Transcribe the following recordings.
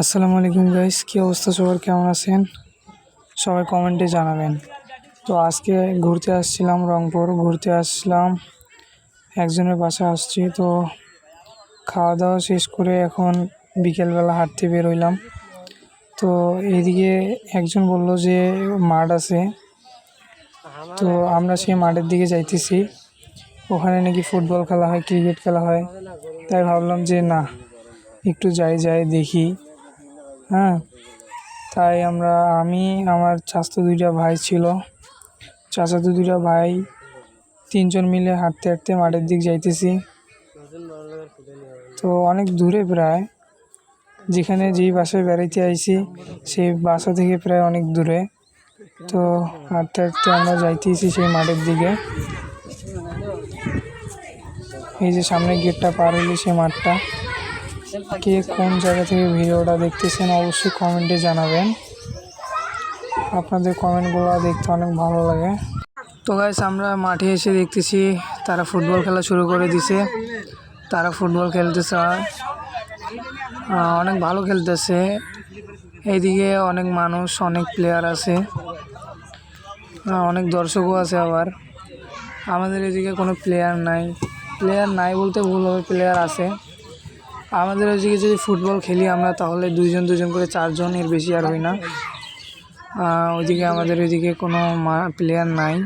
আসসালামু আলাইকুম গাইস কী অবস্থা সবার? কেমন আছেন? সবাই কমেন্টে জানাবেন। তো আজকে ঘুরতে আসছিলাম রংপুর, ঘুরতে আসছিলাম একজনের বাসা আসছি, তো খাওয়া দাওয়া শেষ করে এখন বিকেলবেলা হাঁটতে বেরোইলাম তো এইদিকে একজন বলল যে মাঠ আছে। তো আমরা সেই মাঠের দিকে যাইতেছি। ওখানে নাকি ফুটবল খেলা হয়, ক্রিকেট খেলা হয়। তাই ভাবলাম যে না, একটু যাই যাই দেখি। হ্যাঁ তাই আমরা, আমি, আমার চাচাতো দুইটা ভাই ছিল। চাচাতো দুইটা ভাই, তিনজন মিলে হাঁটতে হাঁটতে মাঠের দিক যাইতেছি। তো অনেক দূরে প্রায়, যেখানে যেই বাসায় বেড়াইতে আইছি, সেই বাসা থেকে প্রায় অনেক দূরে। তো হাঁটতে হাঁটতে আমরা যাইতেছি সেই মাঠের দিকে। এই যে সামনে গেটটা পার হইলে সেই মাঠটা। কে কোন জায়গা থেকে ভিডিওটা দেখতেছেন অবশ্যই কমেন্টে জানাবেন। আপনাদের কমেন্টগুলো দেখতে অনেক ভালো লাগে। তো গাইস আমরা মাঠে এসে দেখতেছি, তারা ফুটবল খেলা শুরু করে দিছে। তারা ফুটবল খেলতেছে। অনেক ভালো খেলতেছে। এইদিকে অনেক মানুষ, অনেক প্লেয়ার আছে। অনেক দর্শকও আছে আবার। আমাদের এদিকে কোনো প্লেয়ার নাই। প্লেয়ার নাই বলতে ভুল হবে প্লেয়ার আছে। আমাদের ওইদিকে যদি ফুটবল খেলি আমরা, তাহলে দুইজন দুজন করে চারজন এর বেশি আর হই না। ওইদিকে আমাদের ওইদিকে কোনো প্লেয়ার নাই।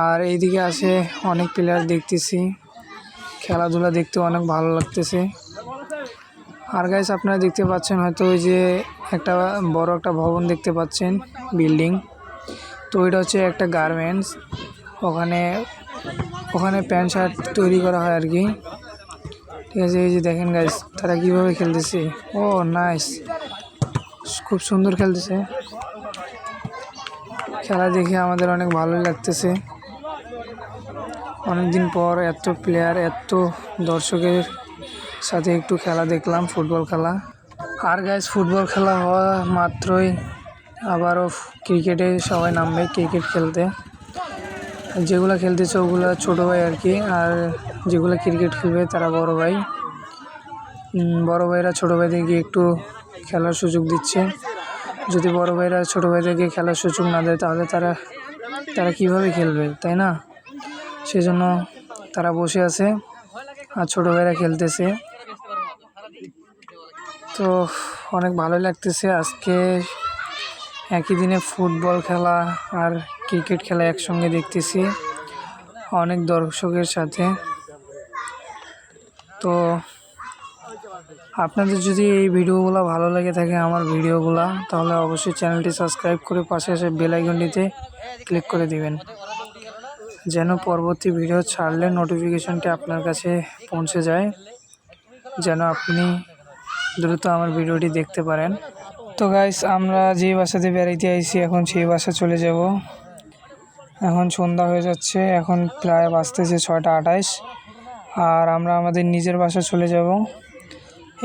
আর এইদিকে আছে অনেক প্লেয়ার দেখতেছি। খেলাধুলা দেখতে অনেক ভালো লাগতেছে। আর গাইস আপনারা দেখতে পাচ্ছেন হয়তো ওই যে একটা বড় একটা ভবন দেখতে পাচ্ছেন বিল্ডিং তো এটা হচ্ছে একটা গার্মেন্টস ওখানে ওখানে প্যান্ট শার্ট তৈরি করা হয় আর কি। ঠিক আছে, এই যে দেখেন গাইস তারা কীভাবে খেলতেছে? ও নাইস খুব সুন্দর খেলতেছে। খেলা দেখে আমাদের অনেক ভালোই লাগতেছে। অনেকদিন পর এত প্লেয়ার এত দর্শকের সাথে একটু খেলা দেখলাম ফুটবল খেলা। আর গাইস ফুটবল খেলা হওয়া মাত্রই আবারও ক্রিকেটে সবাই নামবে ক্রিকেট খেলতে। যেগুলো খেলতেছে ওগুলো ছোটো ভাই আর কি, আর যেগুলো ক্রিকেট খেলবে তারা বড় ভাই। বড় ভাইরা ছোটো ভাইদেরকে একটু খেলার সুযোগ দিচ্ছে। যদি বড় ভাইরা ছোটো ভাইদেরকে খেলার সুযোগ না দেয়, তাহলে তারা তারা কীভাবে খেলবে, তাই না? সেজন্য তারা বসে আছে আর ছোটো ভাইরা খেলতেছে। তো অনেক ভালোই লাগতেছে আজকে। একই দিনে ফুটবল খেলা আর ক্রিকেট খেলা একসঙ্গে দেখতেছি, অনেক দর্শকের সাথে। তো আপনাদের যদি এই ভিডিওগুলো ভালো লেগে থাকে, আমার ভিডিওগুলো, তাহলে অবশ্যই চ্যানেলটি সাবস্ক্রাইব করে পাশে আসে বেল আইকনটিতে ক্লিক করে দিবেন, যেন পরবর্তী ভিডিও ছাড়লে নোটিফিকেশনটি আপনার কাছে পৌঁছে যায়, যেন আপনি দ্রুত আমার ভিডিওটি দেখতে পারেন। তো গাইস আমরা যে বাসাতে বেড়াইতে আইছি, এখন সেই বাসা চলে যাব। এখন সন্ধ্যা হয়ে যাচ্ছে, এখন প্রায় বাঁচতেছে ছয়টা আঠাইশ। আর আমরা আমাদের নিজের বাসা চলে যাব।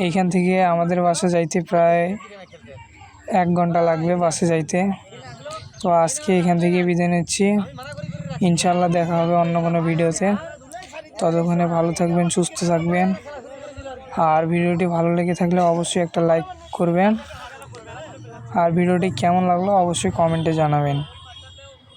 এইখান থেকে আমাদের বাসা যাইতে প্রায় এক ঘণ্টা লাগবে বাসে যাইতে। তো আজকে এখান থেকে বিদায় নিচ্ছি। ইনশাল্লাহ দেখা হবে অন্য কোনো ভিডিওতে। ততক্ষণে ভালো থাকবেন, সুস্থ থাকবেন। আর ভিডিওটি ভালো লেগে থাকলে অবশ্যই একটা লাইক করবেন। আর ভিডিওটি কেমন লাগল অবশ্যই কমেন্টে জানাবেন।